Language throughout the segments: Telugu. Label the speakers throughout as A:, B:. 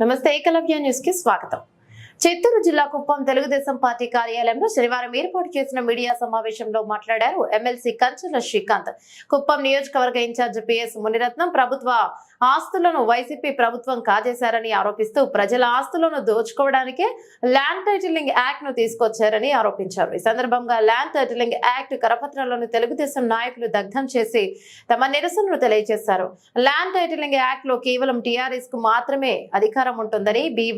A: నమస్తే ఏకలవ్య న్యూస్కి స్వాగతం. చిత్తూరు జిల్లా కుప్పం తెలుగుదేశం పార్టీ కార్యాలయంలో శనివారం ఏర్పాటు చేసిన మీడియా సమావేశంలో మాట్లాడారు ఎమ్మెల్సీ కంచెల శ్రీకాంత్. కుప్పం నియోజకవర్గ ఇన్ఛార్జ్ పిఎస్ మునిరత్నం ప్రభుత్వ ఆస్తులను వైసీపీ ప్రభుత్వం కాజేశారని ఆరోపిస్తూ ప్రజల ఆస్తులను దోచుకోవడానికే ల్యాండ్ టైటిలింగ్ యాక్ట్ను తీసుకొచ్చారని ఆరోపించారు. ఈ సందర్భంగా ల్యాండ్ టైటిలింగ్ యాక్ట్ కరపత్రాలను తెలుగుదేశం నాయకులు దగ్ధం చేసి తమ నిరసనలు తెలియజేశారు. ల్యాండ్ టైటిలింగ్ యాక్ట్లో కేవలం టీఆర్ఎస్కు మాత్రమే అధికారం ఉంటుందని బి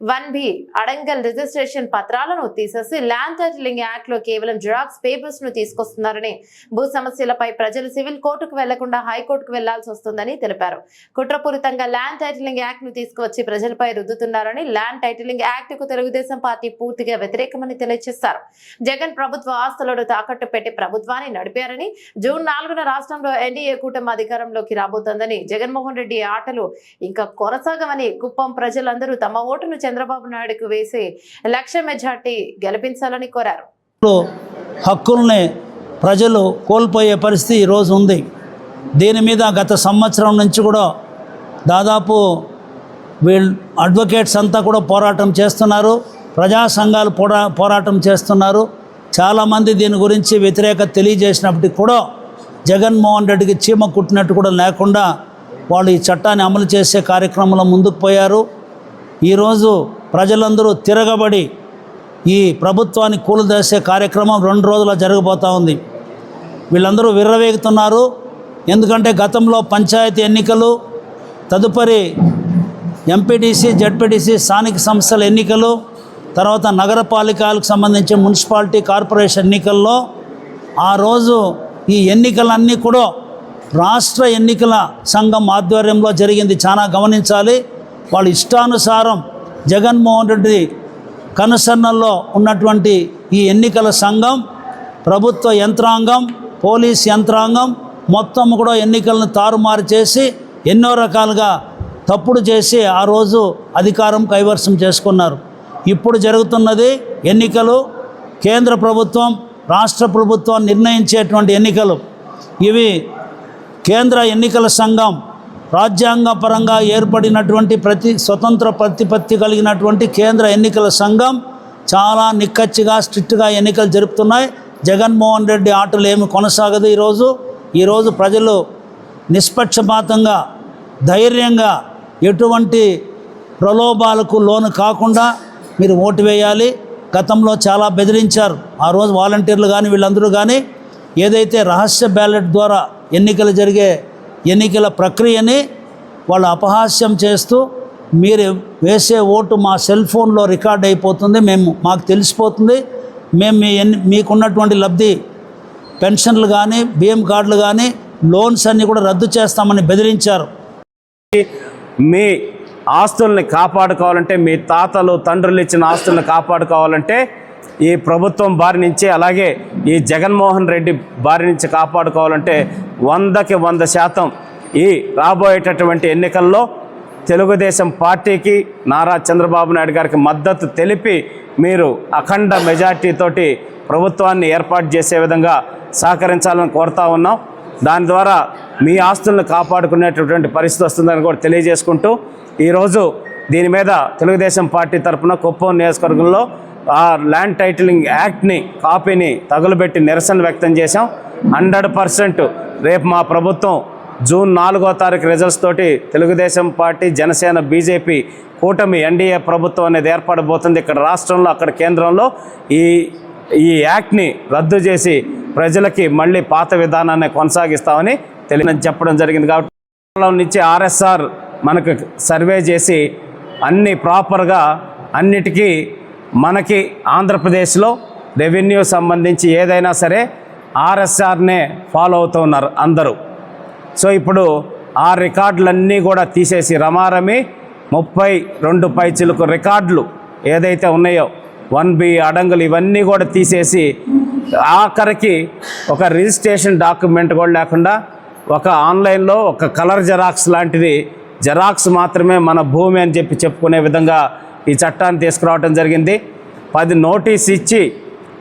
A: వన్ బి అడంగల్ రిజిస్ట్రేషన్ పత్రాలను తీసేసి ల్యాండ్ టైటిలింగ్ యాక్ట్లో కేవలం జిరాక్స్ పేపర్స్ను తీసుకొస్తున్నారని భూ సమస్యలపై ప్రజలు సివిల్ కోర్టుకు వెళ్ళకుండా హైకోర్టుకు వెళ్ళాల్సి వస్తుందని తెలిపారు. కుట్రపూరితంగా ల్యాండ్ టైటిలింగ్ యాక్ట్ను తీసుకువచ్చి ప్రజలపై రుద్దుతున్నారని ల్యాండ్ టైటిలింగ్ యాక్ట్కు తెలుగుదేశం పార్టీ పూర్తిగా వ్యతిరేకమని తెలియజేశారు. జగన్ ప్రభుత్వ ఆస్తులను తాకట్టు పెట్టి ప్రభుత్వాన్ని నడిపారని జూన్ నాలుగున రాష్ట్రంలో ఎన్డీఏ కూటమి అధికారంలోకి రాబోతోందని జగన్మోహన్ రెడ్డి ఆటలు ఇంకా కొనసాగమని కుప్పం ప్రజలందరూ తమ ఓటును చంద్రబాబు నాయుడుకు వేసి లక్ష మెజార్టీ గెలిపించాలని కోరారు.
B: హక్కుల్ని ప్రజలు కోల్పోయే పరిస్థితి ఈరోజు ఉంది. దీని మీద గత సంవత్సరం నుంచి కూడా దాదాపు వీళ్ళు అడ్వకేట్స్ అంతా కూడా పోరాటం చేస్తున్నారు. ప్రజా సంఘాలు పోరా పోరాటం చేస్తున్నారు. చాలామంది దీని గురించి వ్యతిరేకత తెలియజేసినప్పటికీ కూడా జగన్మోహన్ రెడ్డికి చీమ కుట్టినట్టు కూడా లేకుండా వాళ్ళు ఈ చట్టాన్ని అమలు చేసే కార్యక్రమంలో ముందుకు పోయారు. ఈరోజు ప్రజలందరూ తిరగబడి ఈ ప్రభుత్వాన్ని కూలదోసే కార్యక్రమం రెండు రోజుల జరగబోతూ ఉంది. వీళ్ళందరూ విర్రవేగుతున్నారు. ఎందుకంటే గతంలో పంచాయతీ ఎన్నికలు తదుపరి ఎంపీటీసీ జడ్పీటీసీ స్థానిక సంస్థల ఎన్నికలు తర్వాత నగరపాలికలకు సంబంధించి మున్సిపాలిటీ కార్పొరేషన్ ఎన్నికల్లో ఆ రోజు ఈ ఎన్నికలన్నీ కూడా రాష్ట్ర ఎన్నికల సంఘం ఆధ్వర్యంలో జరిగింది. చాలా గమనించాలి. వాళ్ళ ఇష్టానుసారం జగన్మోహన్ రెడ్డి కనుసన్నల్లో ఉన్నటువంటి ఈ ఎన్నికల సంఘం ప్రభుత్వ యంత్రాంగం పోలీస్ యంత్రాంగం మొత్తం కూడా ఎన్నికలను తారుమారు చేసి ఎన్నో రకాలుగా తప్పుడు చేసి ఆ రోజు అధికారం కైవసం చేసుకున్నారు. ఇప్పుడు జరుగుతున్నది ఎన్నికలు కేంద్ర ప్రభుత్వం రాష్ట్ర ప్రభుత్వం నిర్ణయించేటువంటి ఎన్నికలు. ఇవి కేంద్ర ఎన్నికల సంఘం రాజ్యాంగపరంగా ఏర్పడినటువంటి ప్రతి స్వతంత్ర ప్రతిపత్తి కలిగినటువంటి కేంద్ర ఎన్నికల సంఘం చాలా నిక్కచ్చిగా స్ట్రిక్ట్గా ఎన్నికలు జరుపుతున్నాయి. జగన్మోహన్ రెడ్డి ఆటలు ఏమి కొనసాగదు ఈరోజు. ఈరోజు ప్రజలు నిష్పక్షపాతంగా ధైర్యంగా ఎటువంటి ప్రలోభాలకు లోను కాకుండా మీరు ఓటు వేయాలి. గతంలో చాలా బెదిరించారు. ఆ రోజు వాలంటీర్లు కానీ వీళ్ళందరూ కానీ ఏదైతే రహస్య బ్యాలెట్ ద్వారా ఎన్నికలు జరిగే ఎన్నికల ప్రక్రియని వాళ్ళు అపహాస్యం చేస్తూ మీరు వేసే ఓటు మా సెల్ ఫోన్లో రికార్డ్ అయిపోతుంది మేము మాకు తెలిసిపోతుంది మేము మీ ఎన్ని మీకున్నటువంటి లబ్ధి పెన్షన్లు కానీ బియ్యం కార్డులు కానీ లోన్స్ అన్నీ కూడా రద్దు చేస్తామని బెదిరించారు.
C: మీ ఆస్తుల్ని కాపాడుకోవాలంటే మీ తాతలు తండ్రులు ఇచ్చిన ఆస్తుల్ని కాపాడుకోవాలంటే ఈ ప్రభుత్వం బారి నుంచి అలాగే ఈ జగన్మోహన్ రెడ్డి బారి నుంచి కాపాడుకోవాలంటే వందకి వంద శాతం ఈ రాబోయేటటువంటి ఎన్నికల్లో తెలుగుదేశం పార్టీకి నారా చంద్రబాబు నాయుడు గారికి మద్దతు తెలిపి మీరు అఖండ మెజార్టీతోటి ప్రభుత్వాన్ని ఏర్పాటు చేసే విధంగా సహకరించాలని కోరుతా ఉన్నాం. దాని ద్వారా మీ ఆస్తులను కాపాడుకునేటటువంటి పరిస్థితి వస్తుందని కూడా తెలియజేసుకుంటూ ఈరోజు దీని మీద తెలుగుదేశం పార్టీ తరఫున కుప్పం నియోజకవర్గంలో ఆ ల్యాండ్ టైటిలింగ్ యాక్ట్ని కాపీని తగులబెట్టి నిరసన వ్యక్తం చేశాం. హండ్రెడ్ పర్సెంట్ రేపు మా ప్రభుత్వం జూన్ నాలుగో తారీఖు రిజల్ట్స్ తోటి తెలుగుదేశం పార్టీ జనసేన బీజేపీ కూటమి ఎన్డీఏ ప్రభుత్వం అనేది ఏర్పడబోతుంది. ఇక్కడ రాష్ట్రంలో అక్కడ కేంద్రంలో ఈ ఈ యాక్ట్ని రద్దు చేసి ప్రజలకి మళ్ళీ పాత విధానాన్ని కొనసాగిస్తామని తెలియని చెప్పడం జరిగింది. కాబట్టి నుంచి ఆర్ఎస్ఆర్ మనకు సర్వే చేసి అన్ని ప్రాపర్గా అన్నిటికీ మనకి ఆంధ్రప్రదేశ్లో రెవెన్యూ సంబంధించి ఏదైనా సరే ఆర్ఎస్ఆర్నే ఫాలో అవుతూ ఉన్నారు అందరూ. సో ఇప్పుడు ఆ రికార్డులన్నీ కూడా తీసేసి రమారమి ముప్పై రెండు పైచిలకు రికార్డులు ఏదైతే ఉన్నాయో వన్ బి అడంగులు ఇవన్నీ కూడా తీసేసి ఆఖరికి ఒక రిజిస్ట్రేషన్ డాక్యుమెంట్ కూడా లేకుండా ఒక ఆన్లైన్లో ఒక కలర్ జెరాక్స్ లాంటిది జెరాక్స్ మాత్రమే మన భూమి అని చెప్పి చెప్పుకునే విధంగా ఈ చట్టాన్ని తీసుకురావడం జరిగింది. పది నోటీస్ ఇచ్చి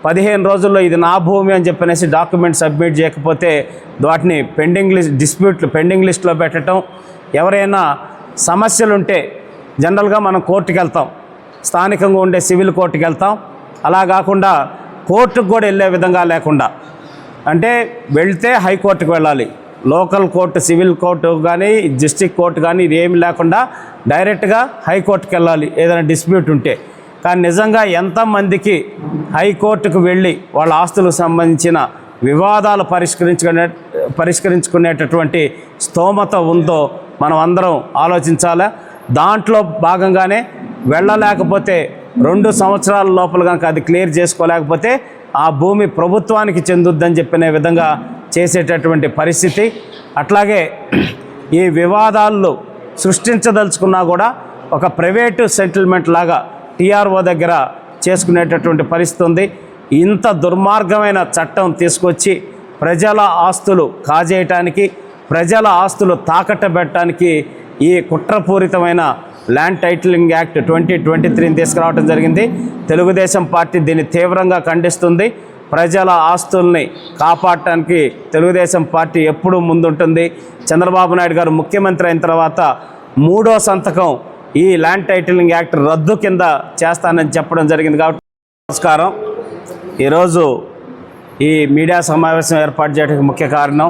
C: పదిహేను రోజుల్లో ఇది నా భూమి అని చెప్పనేసి డాక్యుమెంట్ సబ్మిట్ చేయకపోతే వాటిని పెండింగ్ లిస్ట్ డిస్ప్యూట్లు పెండింగ్ లిస్ట్లో పెట్టడం ఎవరైనా సమస్యలుంటే జనరల్గా మనం కోర్టుకి వెళ్తాం స్థానికంగా ఉండే సివిల్ కోర్టుకి వెళ్తాం అలా కాకుండా కోర్టుకు కూడా వెళ్ళే విధంగా లేకుండా. అంటే వెళ్తే హైకోర్టుకు వెళ్ళాలి. లోకల్ కోర్టు సివిల్ కోర్టు కానీ డిస్టిక్ కోర్టు కానీ ఇది ఏమి లేకుండా డైరెక్ట్గా హైకోర్టుకి వెళ్ళాలి. ఏదైనా డిస్ప్యూట్ ఉంటే. కానీ నిజంగా ఎంతమందికి హైకోర్టుకు వెళ్ళి వాళ్ళ ఆస్తులకు సంబంధించిన వివాదాలు పరిష్కరించుకునే పరిష్కరించుకునేటటువంటి స్తోమత ఉందో మనం అందరం ఆలోచించాలా? దాంట్లో భాగంగానే వెళ్ళలేకపోతే రెండు సంవత్సరాల లోపల కనుక అది క్లియర్ చేసుకోలేకపోతే ఆ భూమి ప్రభుత్వానికి చెందుద్దని చెప్పిన విధంగా చేసేటటువంటి పరిస్థితి. అట్లాగే ఈ వివాదాల్లో సృష్టించదలుచుకున్నా కూడా ఒక ప్రైవేటు సెటిల్మెంట్ లాగా టీఆర్ఓ దగ్గర చేసుకునేటటువంటి పరిస్థితి ఉంది. ఇంత దుర్మార్గమైన చట్టం తీసుకొచ్చి ప్రజల ఆస్తులు కాజేయటానికి ప్రజల ఆస్తులు తాకట్టు పెట్టడానికి ఈ కుట్రపూరితమైన land titling act twenty twenty త్రీని తీసుకురావడం జరిగింది. తెలుగుదేశం పార్టీ దీన్ని తీవ్రంగా ఖండిస్తుంది. ప్రజల ఆస్తుల్ని కాపాడటానికి తెలుగుదేశం పార్టీ ఎప్పుడూ ముందుంటుంది. చంద్రబాబు నాయుడు గారు ముఖ్యమంత్రి అయిన తర్వాత మూడో సంతకం ఈ ల్యాండ్ టైటిలింగ్ యాక్ట్ రద్దు కింద చేస్తానని చెప్పడం జరిగింది కాబట్టి నమస్కారం. ఈరోజు ఈ మీడియా సమావేశం ఏర్పాటు చేయడానికి ముఖ్య కారణం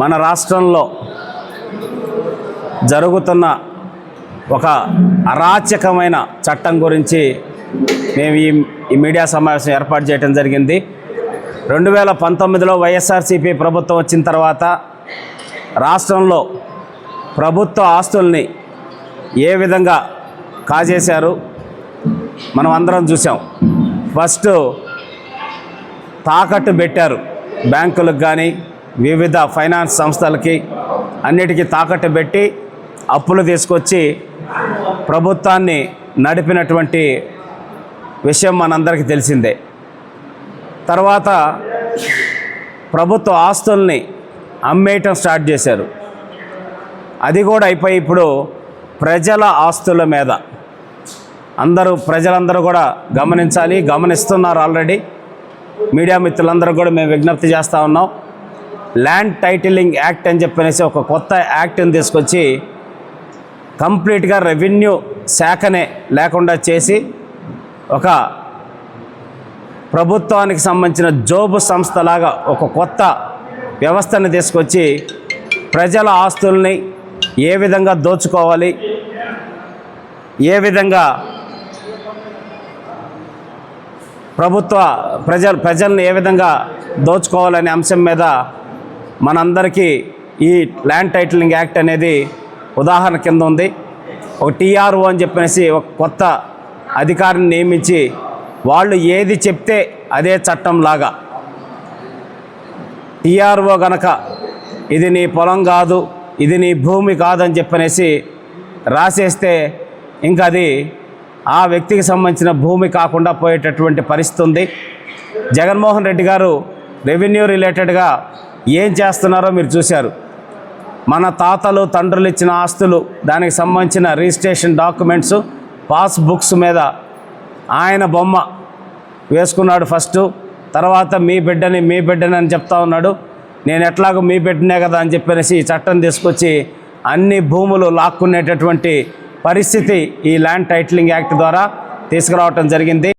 C: మన రాష్ట్రంలో జరుగుతున్న ఒక అరాచకమైన చట్టం గురించి మేము ఈ ఈ మీడియా సమావేశం ఏర్పాటు చేయడం జరిగింది. రెండు వేల పంతొమ్మిదిలో వైఎస్ఆర్సీపీ ప్రభుత్వం వచ్చిన తర్వాత రాష్ట్రంలో ప్రభుత్వ ఆస్తుల్ని ఏ విధంగా కాజేశారు మనం అందరం చూసాం ఫస్ట్ తాకట్టు పెట్టారు బ్యాంకులకు కానీ వివిధ ఫైనాన్స్ సంస్థలకి అన్నిటికీ తాకట్టు పెట్టి అప్పులు తీసుకొచ్చి ప్రభుత్వాన్ని నడిపినటువంటి విషయం మనందరికీ తెలిసిందే. తర్వాత ప్రభుత్వ ఆస్తుల్ని అమ్మేయటం స్టార్ట్ చేశారు. అది కూడా అయిపోయి ఇప్పుడు ప్రజల ఆస్తుల మీద. అందరూ ప్రజలందరూ కూడా గమనించాలి గమనిస్తున్నారు ఆల్రెడీ. మీడియా మిత్రులందరూ కూడా మేము విజ్ఞప్తి చేస్తూ ఉన్నాం. ల్యాండ్ టైటిలింగ్ యాక్ట్ అని చెప్పనేసి ఒక కొత్త యాక్ట్ని తీసుకొచ్చి కంప్లీట్గా రెవెన్యూ శాఖనే లేకుండా చేసి ఒక ప్రభుత్వానికి సంబంధించిన జోబు సంస్థలాగా ఒక కొత్త వ్యవస్థను తీసుకొచ్చి ప్రజల ఆస్తుల్ని ఏ విధంగా దోచుకోవాలి? ఏ విధంగా ప్రభుత్వ ప్రజ ప్రజల్ని ఏ విధంగా దోచుకోవాలనే అంశం మీద మనందరికీ ఈ ల్యాండ్ టైటిలింగ్ యాక్ట్ అనేది ఉదాహరణ కింద ఉంది. ఒక టీఆర్ఓ అని చెప్పేసి ఒక కొత్త అధికారిని నియమించి వాళ్ళు ఏది చెప్తే అదే చట్టం లాగా టీఆర్ఓ గనక ఇది నీ పొలం కాదు ఇది నీ భూమి కాదని చెప్పనేసి రాసేస్తే ఇంకా అది ఆ వ్యక్తికి సంబంధించిన భూమి కాకుండా పోయేటటువంటి పరిస్థితి ఉంది. జగన్మోహన్ రెడ్డి గారు రెవెన్యూ రిలేటెడ్గా ఏం చేస్తున్నారో మీరు చూశారు. మన తాతలు తండ్రులు ఇచ్చిన ఆస్తులు దానికి సంబంధించిన రిజిస్ట్రేషన్ డాక్యుమెంట్స్ పాస్ బుక్స్ మీద ఆయన బొమ్మ వేసుకున్నాడు ఫస్ట్. తర్వాత మీ బిడ్డని మీ బిడ్డని అని చెప్తా ఉన్నాడు. నేను ఎట్లాగో మీ బిడ్డనే కదా అని చెప్పేసి ఈ చట్టం తీసుకొచ్చి అన్ని భూములు లాక్కునేటటువంటి పరిస్థితి ఈ ల్యాండ్ టైటిలింగ్ యాక్ట్ ద్వారా తీసుకురావటం జరిగింది.